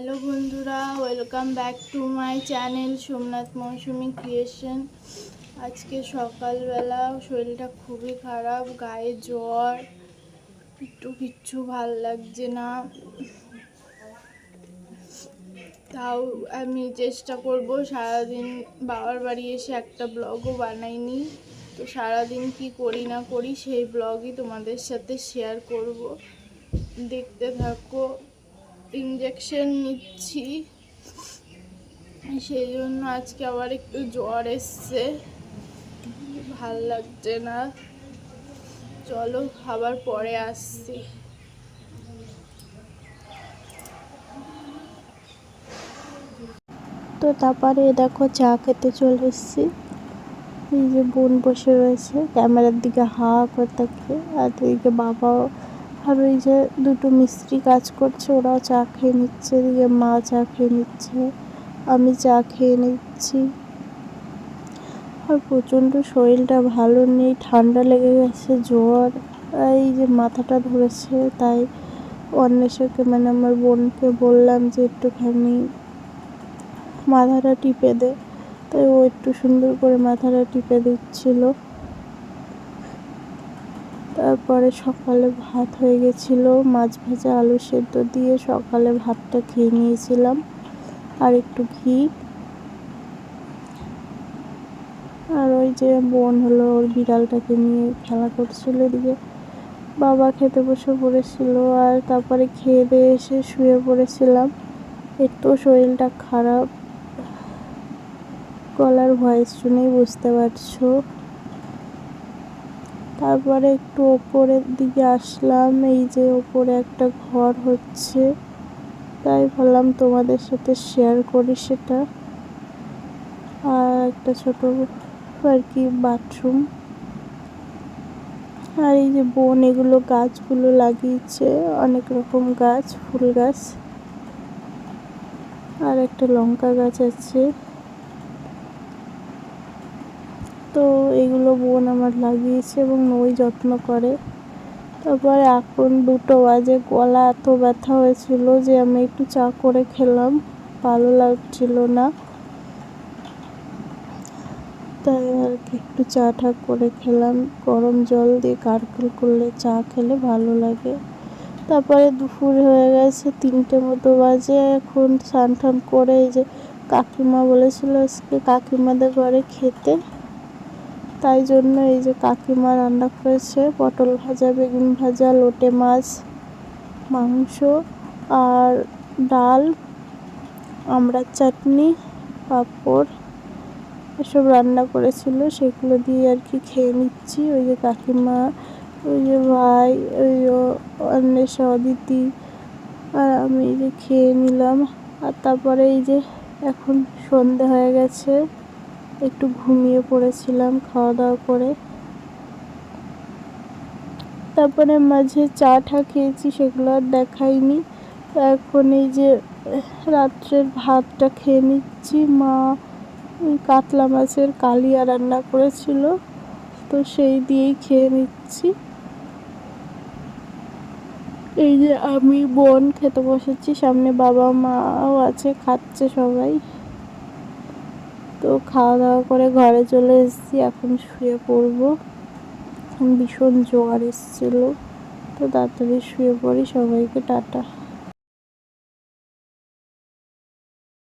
Hello বন্ধুরা, welcome back to my channel Somnath Mousumi creation. আজকে সকালবেলা শরীরটা খুবই খারাপ, গায়ে জ্বর, একটু কিচ্ছু ভালো লাগছে না। তাও আমি চেষ্টা করব সারাদিন, বাবার বাড়ি এসে একটা ব্লগও বানাইনি। তো সারাদিন কি করি না করি সেই ব্লগই তোমাদের সাথে শেয়ার করব। দেখতে থাকো। ইঞ্জেকশন নিচ্ছি। সেই জন্য আজকে আবার একটু জ্বর এসছে। ভালো লাগছে না। চলো আবার পরে আসছি। তো তারপরে দেখো চা খেতে চলে এসেছি। এই যে বোন বসে রয়েছে, ক্যামেরার দিকে হা করে থাকে আর এদিকে বাবাও আর ওই যে দুটো মিস্ত্রি কাজ করছে, ওরাও চা খেয়ে নিচ্ছে, এদিকে মা চা খেয়ে নিচ্ছে, আমি চা খেয়ে নিচ্ছি। আর প্রচণ্ড শরীরটা ভালো নেই, ঠান্ডা লেগে গেছে, জ্বর, এই যে মাথাটা ধরেছে, তাই অন্বেষকে মানে আমার বোনকে বললাম যে একটুখানি মাথাটা টিপে দে। তাই ও একটু সুন্দর করে মাথাটা টিপে দিচ্ছিল। তারপরে সকালে ভাত হয়ে গেছিল। মাছ ভাজা, আলু সেদ্ধ দিয়ে সকালে ভাতটা খেয়ে নিয়েছিলাম। আর একটু ঘি। আর ওই যে বোন হলো ওর বিড়ালটাকে নিয়ে খেলা করছিল এদিকে। বাবা খেতে বসে পড়েছিল আর তারপরে খেয়ে দিয়ে এসে শুয়ে পড়েছিলাম। একটু শরীরটা খারাপ। গলার ভয়েস শুনেই বুঝতে পারছ। তারপরে একটু ওপরের দিকে আসলাম, এই যে ওপরে একটা ঘর হচ্ছে। তাই ভাবলাম তোমাদের সাথে শেয়ার করি সেটা। আর একটা ছোট আর কি বাথরুম আর এই যে বোন, এগুলো গাছগুলো লাগিয়েছে, অনেক রকম গাছ, ফুল গাছ। আর একটা লঙ্কা গাছ আছে। তো এগুলো বোন আমার লাগিয়েছে এবং ওই যত্ন করে। তারপরে এখন দুটো বাজে, গলা এত ব্যথা হয়েছিল যে আমি একটু চা করে খেলাম, ভালো লাগছিল না। তাই আর কি, একটু চা ঠা করে খেলাম, গরম জল দিয়ে কারকেল করলে চা খেলে ভালো লাগে। তারপরে দুপুর হয়ে গেছে, তিনটে মতো বাজে, এখন স্নান টান করে এই যে কাকিমা বলেছিল আজকে কাকিমাদের ঘরে খেতে। তাই জন্য এই যে কাকিমা রান্না করেছে, পটল ভাজা, বেগুন ভাজা, লোটে মাছ, মাংস আর ডাল, আমড়ার চাটনি, পাঁপড়, এসব রান্না করেছিল। সেগুলো দিয়ে আর কি খেয়ে নিচ্ছি। ওই যে কাকিমা, ওই যে ভাই, ওই অন্বেষা, অদিতি আর আমি এই যে খেয়ে নিলাম। আর তারপরে এই যে এখন সন্ধে হয়ে গেছে। একটু ঘুমিয়ে পড়েছিলাম খাওয়া দাওয়া করে। তারপরে মাঝে চা ঠা খেয়েছি, সেগুলো আর দেখাইনি। এখন এই যে রাত্রের ভাতটা খেয়ে নিচ্ছি। মা কাতলা মাছের কালিয়া রান্না করেছিল, তো সেই দিয়েই খেয়ে নিচ্ছি। এই যে আমি বোন খেতে বসেছি, সামনে বাবা মাও আছে, খাচ্ছে সবাই। তো খাওয়া দাওয়া করে ঘরে চলে এসেছি, এখন শুয়ে পড়ব। ভীষণ জোয়ার এসেছিল, তো তাড়াতাড়ি শুয়ে পড়ি, সবাইকে টাটা।